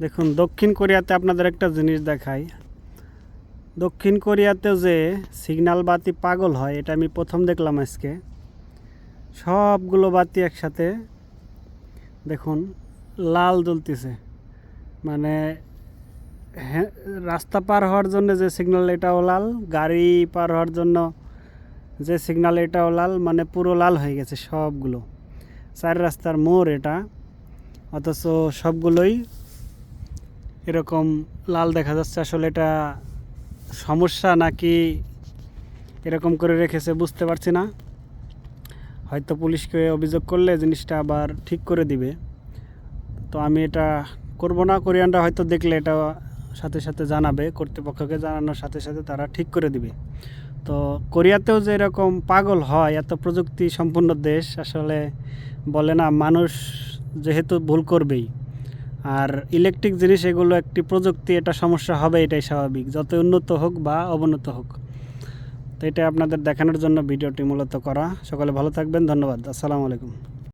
দেখুন, দক্ষিণ কোরিয়াতে আপনাদের একটা জিনিস দেখাই। দক্ষিণ কোরিয়াতেও যে সিগনাল বাতি পাগল হয়, এটা আমি প্রথম দেখলাম আজকে। সবগুলো বাতি একসাথে, দেখুন, লাল জ্বলতেছে। মানে রাস্তা পার হওয়ার জন্য যে সিগন্যাল এটাও লাল। গাড়ি পার হওয়ার জন্য যে সিগন্যাল এটাও লাল। মানে পুরো লাল হয়ে গেছে সবগুলো। চার রাস্তার মোড় এটা। অথচ সবগুলোই এরকম লাল দেখা যাচ্ছে, আসলে এটা সমস্যা নাকি এরকম করে রেখেছে বুঝতে পারছি না। হয়তো পুলিশকে অভিযোগ করলে জিনিসটা আবার ঠিক করে দিবে। তো আমি এটা করব না, কোরিয়ানরা হয়তো দেখলে এটা সাথে সাথে জানাবে, কর্তৃপক্ষকে জানানোর সাথে সাথে তারা ঠিক করে দিবে। তো কোরিয়াতেও যে এরকম পাগল হয়, এত প্রযুক্তি সম্পন্ন দেশ, আসলে বলে না, মানুষ যেহেতু ভুল করবেই। আর ইলেকট্রিক জিনিস এগুলো একটি প্রযুক্তি, এটা সমস্যা হবে, এটাই স্বাভাবিক। যত উন্নত হোক বা অবনত হোক। তো এটা আপনাদের দেখানোর জন্য ভিডিওটি মূলত করা। সকলে ভালো থাকবেন, ধন্যবাদ। আসসালামু আলাইকুম।